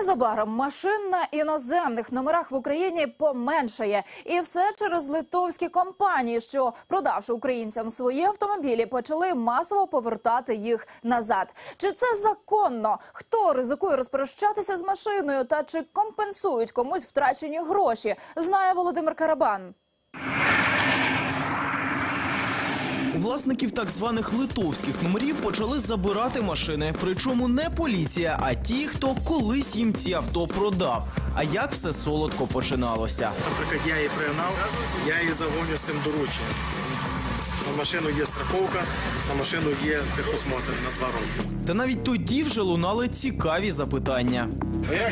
Незабаром машин на іноземних номерах в Україні поменшає, і все через литовські компанії, що продавши українцям свої автомобілі, почали масово повертати їх назад. Чи це законно? Хто ризикує розпрощатися з машиною та чи компенсують комусь втрачені гроші? Знає Володимир Карабан. У власників так званих литовських номерів почали забирати машини. Причому не поліція, а ті, хто колись їм ці авто продав. А як все солодко починалося? Наприклад, я її пригнав, я її загоню з цим дорученням. На машину є страховка, на машину є техосмотр на два роки. Та навіть тоді вже лунали цікаві запитання.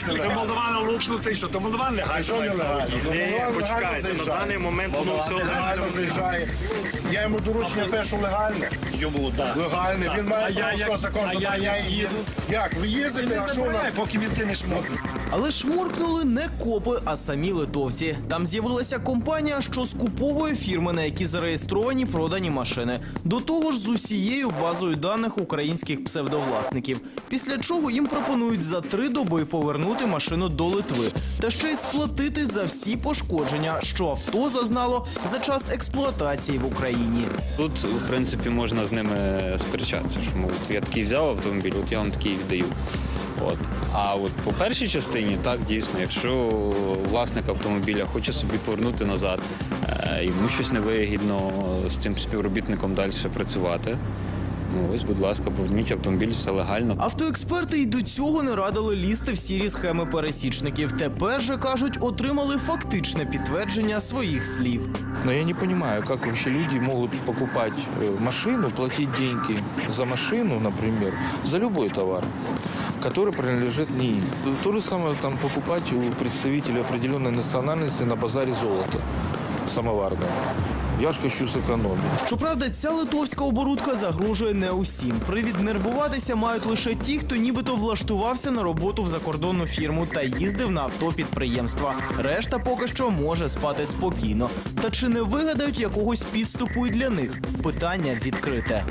То Молдавана лупнути, що то Молдаван легально. Ні, Ну, почекайте, на даний момент воно все легально легально. заїжджає. Я йому доручення пишу легально. Йому, да. Легально. Він А має я право, що закон а я забороняє як їздити. Як? Ви їздите, Не а що у нас? забирай, поки мінти не шмотнуть. Але шмуркнули не копи, а самі литовці. Там з'явилася компанія, що скуповує фірми, на які зареєстровані продані машини. До того ж, з усією базою даних українських псевдовласників. Після чого їм пропонують за три доби повернути машину до Литви та ще й сплатити за всі пошкодження, що авто зазнало за час експлуатації в Україні. Тут, в принципі, можна з ними сперечатися, що мов, я такий взяв автомобіль, от я вам такий віддаю. От. А от по першій частині, так, дійсно, якщо власник автомобіля хоче собі повернути назад, е, йому щось невигідно з цим співробітником далі працювати. Ну ось, будь ласка, поверніть автомобіль, все легально. Автоексперти й до цього не радили лізти в сірі схеми пересічників. Тепер же кажуть, отримали фактичне підтвердження своїх слів. Но я не понимаю, как вообще люди могут покупать э, машину, платить деньги за машину, например, за любой товар, который принадлежит не им. То же самое там покупать у представителей определенной национальности на базаре золото самоварное. Я ж хочу сэкономить. Щоправда, ця литовська оборудка загрожує не усім. Привід нервуватися мають лише ті, хто нібито влаштувався на роботу в закордонну фірму та їздив на авто підприємства. Решта поки що може спати спокійно. Та чи не вигадають якогось підступу і для них? Питання відкрите.